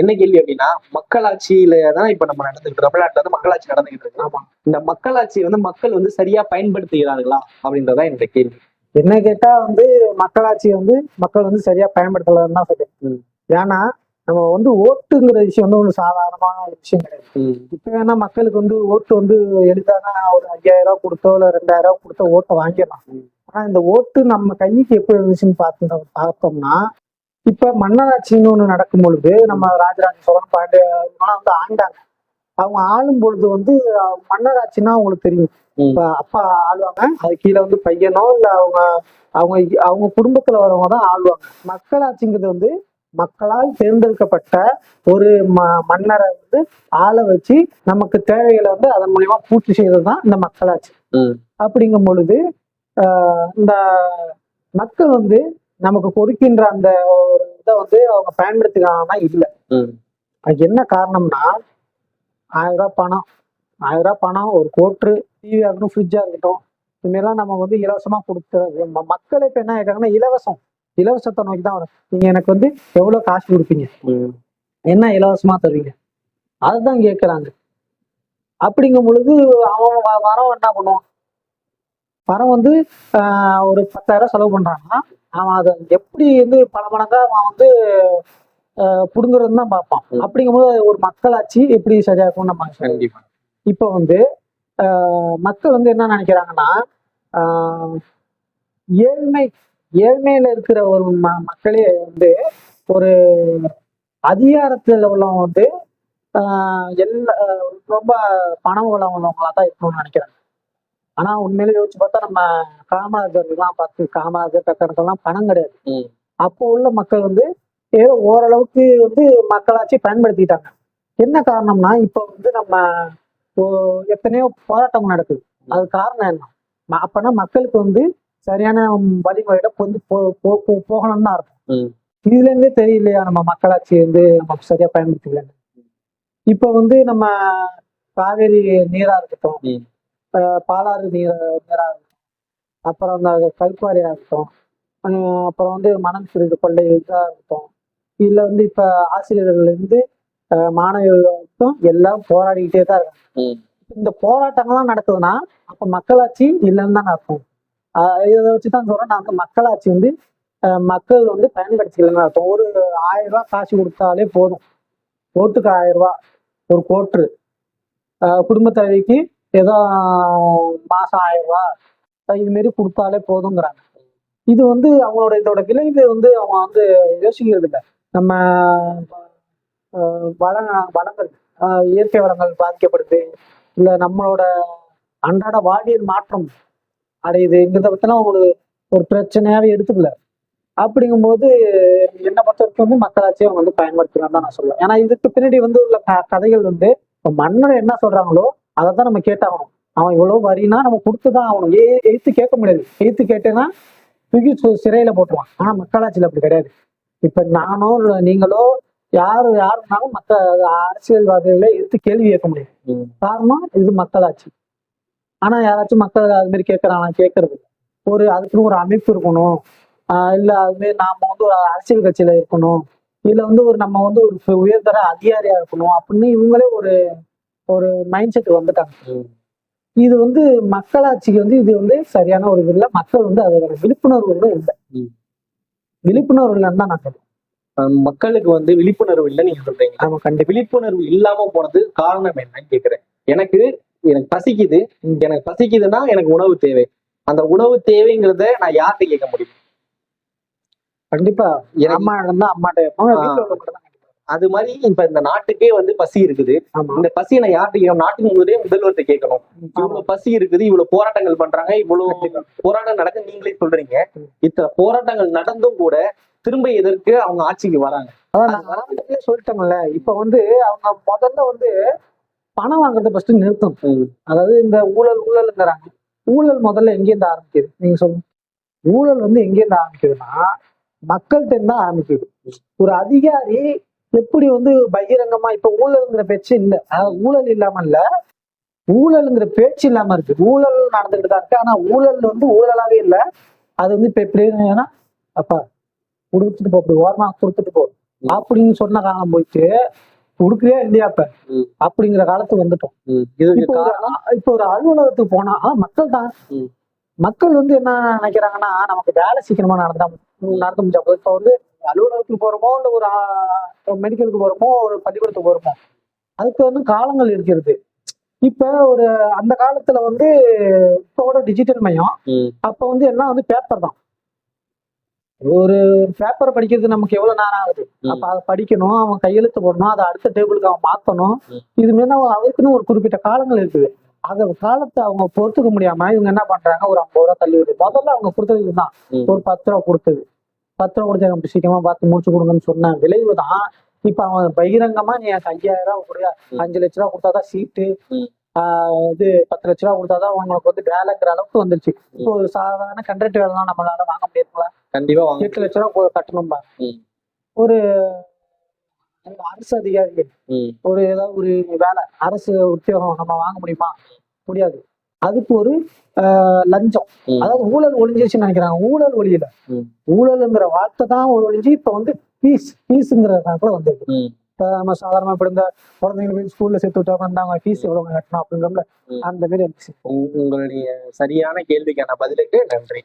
என்ன கேள்வி அப்படின்னா மக்களாட்சியில தான் இப்ப நம்ம நடந்துகிட்டு. தமிழ்நாட்டுல வந்து மக்களாட்சி நடந்துகிட்டு இருக்கு. இந்த மக்களாட்சியை வந்து மக்கள் வந்து சரியா பயன்படுத்துகிறார்களா அப்படின்றதான் என்னோட கேள்வி என்ன கேட்டா வந்து மக்களாட்சி வந்து மக்கள் வந்து சரியா பயன்படுத்தலன்னு தான் சொல்றேன். ஏன்னா நம்ம வந்து ஓட்டுங்கிற விஷயம் வந்து ஒரு சாதாரணமான ஒரு விஷயம் கிடையாது இப்ப வேணா மக்களுக்கு வந்து ஓட்டு வந்து எளிதான ஒரு ஐயாயிரம் ரூபாய் கொடுத்தோ இல்ல ரெண்டாயிரம் ரூபாய் கொடுத்தோ ஓட்டை வாங்கிடலாம். ஆனா இந்த ஓட்டு நம்ம கைக்கு எப்போ இருந்துச்சுன்னு பார்த்து பார்த்தோம்னா இப்ப மன்னராட்சின்னு ஒண்ணு நடக்கும் பொழுது நம்ம ராஜராஜ சோழன் பாண்டிய வந்து ஆண்டாங்க அவங்க ஆளும் பொழுது வந்து மன்னராட்சின்னா அவங்களுக்கு தெரியும். இப்ப அப்பா ஆளுவாங்க அது கீழே வந்து பையனோ இல்ல அவங்க அவங்க அவங்க குடும்பத்துல வரவங்க தான் ஆளுவாங்க மக்களாட்சிங்கிறது வந்து மக்களால் தேர்ந்தெடுக்கப்பட்ட ஒரு ம மன்னரை வந்து ஆள வச்சு நமக்கு தேவைகளை வந்து அதன் மூலியமா பூர்த்தி செய்யறது தான் இந்த மக்களாட்சி. அப்படிங்கும் பொழுது ஆஹ் இந்த மக்கள் வந்து நமக்கு கொடுக்கின்ற அந்த ஒரு இதை வந்து அவங்க பயன்படுத்திக்கிறாங்கன்னா இல்லை. அதுக்கு என்ன காரணம்னா ஆயிரம் ரூபாய் பணம். ஆயிரம் ரூபாய் பணம் ஒரு கோட்ரு டிவியா இருக்கட்டும் ஃப்ரிட்ஜா இருக்கட்டும். இதுமாரிலாம் நம்ம வந்து இலவசமா கொடுத்து மக்கள் இப்ப என்ன கேட்கறாங்கன்னா இலவசம். இலவசத்தை நோக்கி தான் வரும் நீங்க எனக்கு வந்து எவ்வளவு காசு கொடுப்பீங்க. என்ன இலவசமா தருவீங்க? அதுதான் கேட்கறாங்க. அப்படிங்கும் பொழுது அவன் வரவன் என்ன பண்ணுவான் வரவன் வந்து ஒரு பத்தாயிரம் செலவு பண்றான்னா அவன் அதை எப்படி வந்து பல மடங்கா அவன் வந்து புடுங்குறது தான் பார்ப்பான். அப்படிங்கும்போது ஒரு மக்களாட்சி எப்படி சரியா இருக்கும் நம்ம கண்டிப்பா. இப்போ வந்து ஆஹ், மக்கள் வந்து என்ன நினைக்கிறாங்கன்னா ஏழ்மை ஏழ்மையில இருக்கிற ஒரு ம மக்களே வந்து ஒரு அதிகாரத்துல உள்ளவங்க வந்து ஆஹ், எல்லா ரொம்ப பணம் உள்ளவங்களா தான் இருக்கணும்னு நினைக்கிறாங்க. ஆனா உண்மையில யோசிச்சு பார்த்தா நம்ம காமராஜர் எல்லாம் பார்த்து காமராஜர் கட்டணத்தெல்லாம் பணம் கிடையாது. அப்போ உள்ள மக்கள் வந்து ஏதோ ஓரளவுக்கு வந்து மக்களாட்சி பயன்படுத்திட்டாங்க என்ன காரணம்னா இப்போ வந்து நம்ம எத்தனையோ போராட்டம் நடக்குது. அது காரணம் என்ன? அப்பனா மக்களுக்கு வந்து சரியான வழிமுறையில வந்து போகணும்னு தான் இருக்கும். இதுல இருந்தே தெரியலையா நம்ம மக்களாட்சி வந்து நம்ம சரியா பயன்படுத்திக்கல இப்போ வந்து நம்ம காவேரி நீரா இருக்கட்டும் பாலாறு நீர நீரா இருக்கட்டும் அப்புறம் அந்த கல்குவாரியா இருக்கட்டும் அப்புறம் வந்து மனம் சிறிது கொள்ளை இதா இருக்கட்டும் இதுல வந்து இப்ப ஆசிரியர்கள் இருந்து அஹ் மாணவர்கள் வரைக்கும் எல்லாம் போராடிக்கிட்டே தான் இருக்காங்க. இந்த போராட்டங்கள்லாம் நடக்குதுன்னா அப்ப மக்களாட்சி இல்லைன்னு தான் அர்த்தம். இதை வச்சுதான் சொல்றேன். நாங்க மக்களாட்சி வந்து மக்கள் வந்து பயன்படுத்திக்கலன்னு அர்த்தம். ஒரு ஆயிரம் ரூபாய் காசு கொடுத்தாலே போதும். ஓட்டுக்கு ஆயிரம் ரூபாய் ஒரு கோட்ரு குடும்ப தலைவிக்கு ஏதோ மாசம் ஆயிரம் ரூபா இதுமாரி கொடுத்தாலே போதுங்கிறாங்க. இது வந்து அவங்களோட இதோட விளைவு வந்து அவங்க வந்து யோசிக்கிறது இல்லை. நம்ம வள வளங்கள் இயற்கை வளங்கள் பாதிக்கப்படுது. இல்லை நம்மளோட அன்றாட வாழ்வியல் மாற்றம் அடையுதுங்கிறத பற்றிலாம் ஒரு ஒரு பிரச்சனையாவே எடுத்துக்கல. அப்படிங்கும்போது என்னை பொறுத்த வரைக்கும் வந்து மக்களாட்சியை அவங்க வந்து பயன்படுத்தலாம் தான் நான் சொல்லுவேன். ஏன்னா இதுக்கு பின்னாடி வந்து உள்ள க- கதைகள் வந்து இப்போ மன்னர் என்ன சொல்றாங்களோ அதை தான் நம்ம கேட்டாகணும். அவன் இவ்வளவு வரினா நம்ம கொடுத்துதான் ஆகணும். ஏ எய்த்து கேட்க முடியாது. எய்த்து கேட்டேன்னா தூக்கி சிறையில போட்டுருவான். ஆனா மக்களாட்சியில் அப்படி கிடையாது. இப்ப நானோ நீங்களோ யாரு யாருனாலும் மத்த அரசியல்வாதிகளை எடுத்து கேள்வி கேட்க முடியும். காரணம் இது மக்களாட்சி. ஆனா யாராச்சும் மக்கள் அது மாதிரி கேட்கறாங்க கேட்கறது. ஒரு அதுக்குன்னு ஒரு அமைப்பு இருக்கணும். ஆஹ் இல்ல அது மாதிரி நாம வந்து ஒரு அரசியல் கட்சியில இருக்கணும். இல்ல வந்து ஒரு நம்ம வந்து ஒரு உயர்தர அதிகாரியா இருக்கணும். அப்படின்னு இவங்களே ஒரு ஒரு மைண்ட் செட் வந்துட்டாங்க. இது வந்து மக்களாட்சிக்கு வந்து இது வந்து சரியான ஒரு இல்ல மக்கள் வந்து அதோட விழிப்புணர்வு வந்து இல்லை. விழிப்புணர்வு இல்லைன்னு தான் நான் சொல்றேன். அஹ் மக்களுக்கு வந்து விழிப்புணர்வு இல்லை நீங்க சொல்றீங்க ஆமா கண்டிப்பா. விழிப்புணர்வு இல்லாம போனது காரணம் என்னன்னு கேக்குறேன். எனக்கு எனக்கு பசிக்குது. எனக்கு பசிக்குதுன்னா எனக்கு உணவு தேவை. அந்த உணவு தேவைங்கிறத நான் யார்கிட்ட கேட்க முடியும்? கண்டிப்பா. எனக்கு அம்மா இருந்தா அம்மாட்ட அது மாதிரி இப்ப இந்த நாட்டுக்கே வந்து பசி இருக்குது. இந்த பசியை நான் யார்கிட்ட? நாட்டின் முதலே முதல்வர்கிட்ட கேட்கணும். இவ்வளவு பசி இருக்குது இவ்வளவு போராட்டங்கள் பண்றாங்க இவ்வளவு போராட்டம் நடக்க நீங்களே சொல்றீங்க. இத்தனை போராட்டங்கள் நடந்தும் கூட திரும்ப எதற்கு அவங்க ஆட்சிக்கு வராங்க. அதான் சொல்லிட்டோம்ல இப்ப வந்து அவங்க முதல்ல வந்து பணம் வாங்குறத ஃபர்ஸ்ட் நிறுத்தணும். அதாவது இந்த ஊழல் ஊழல்ங்கிறாங்க. ஊழல் முதல்ல எங்கேருந்து ஆரம்பிக்குது? நீங்க சொல்லுங்க. ஊழல் வந்து எங்கேருந்து ஆரம்பிக்குதுன்னா மக்கள்கிட்ட தான் ஆரம்பிக்குது. ஒரு அதிகாரி எப்படி வந்து பகிரங்கமா இப்ப ஊழல்ங்கிற பேச்சு இல்ல. ஊழல் இல்லாம இல்ல. ஊழல்ங்கிற பேச்சு இல்லாம இருக்கு. ஊழல் நடந்துகிட்டு தான் இருக்கு. ஆனா ஊழல் வந்து ஊழலாவே இல்ல. அது வந்து இப்ப எப்படி ஏன்னா அப்பா கொடுத்துட்டு போ அப்படி ஓரமா கொடுத்துட்டு போ. அப்படின்னு சொன்ன காலம் போயிட்டு கொடுக்கவே இல்லையா இப்ப. அப்படிங்கிற காலத்துக்கு வந்துட்டோம். இப்போ ஒரு காரணம் இப்போ ஒரு அலுவலகத்துக்கு போனா மக்கள் தான். மக்கள் வந்து என்ன நினைக்கிறாங்கன்னா நமக்கு வேலை சீக்கிரமா நடந்தா நடத்த முடிஞ்சா. இப்போ வந்து அலுவலகத்துக்கு போறோமோ இல்ல ஒரு மெடிக்கலுக்கு போறோமோ ஒரு பள்ளிக்கூடத்துக்கு போறோமோ அதுக்கு வந்து காலங்கள் இருக்கிறது. இப்ப ஒரு அந்த காலத்துல வந்து இப்போட டிஜிட்டல் மயம். அப்ப வந்து என்ன வந்து பேப்பர் தான். ஒரு பேப்பர் படிக்கிறது நமக்கு எவ்வளவு நேரம் ஆகுது. அப்ப அதை படிக்கணும் அவன் கையெழுத்து போடணும் அதை அடுத்த டேபிளுக்கு அவன் மாத்தணும். இது மாரி அவருக்குன்னு ஒரு குறிப்பிட்ட காலங்கள் இருக்குது. அந்த காலத்தை அவங்க பொறுத்துக்க முடியாம இவங்க என்ன பண்றாங்க? ஒரு ஐம்பது ரூபா தள்ளி விடு முதல்ல அவங்க கொடுத்தது இதுதான். ஒரு பத்து ரூபா கொடுத்தது. பத்து ரூபா கொடுத்து சீக்கிரமா பார்த்து முடிச்சு கொடுங்கன்னு சொன்ன விளைவு தான் இப்ப அவன் பகிரங்கமா நீ எனக்கு ஐயாயிரம் ரூபா கொடுயா ம். அஞ்சு லட்ச ரூபா கொடுத்தாதான் சீட்டு. ஆஹ் இது பத்து லட்ச ரூபா கொடுத்தாதான் உங்களுக்கு வந்து வேலைங்கிற அளவுக்கு வந்துருச்சு. இப்போ ஒரு சாதாரண கண்ட்ராக்ட் வேலைலாம் நம்மளால வாங்க முடியாதுங்களா? கண்டிப்பா எட்டு லட்ச ரூபா கட்டணும்பா. ஒரு அரசு அதிகாரிகள் ம். ஒரு ஏதாவது ஒரு வேலை அரசு உத்தியோகம் நம்ம வாங்க முடியுமா? முடியாது. அதுக்கு ஒரு லஞ்சம். அதாவது ஊழல் ஒழிஞ்சிருச்சுன்னு நினைக்கிறாங்க ஊழல் ஒழியல ம். ஊழலுங்கிற வார்த்தை தான் ஒழிஞ்சு இப்ப வந்து பீஸ் பீஸுங்கிற கூட வந்திருக்கு. இப்ப நம்ம சாதாரணமா இப்ப இந்த குழந்தைங்க போய் ஸ்கூல்ல சேர்த்து விட்டா வந்தாங்க ஃபீஸ் எவ்வளவு கட்டணும் அப்படிங்கிறோம்ல. அந்த மாதிரி இருந்துச்சு உங்களுடைய சரியான கேள்விக்கான பதிலுக்கு நன்றி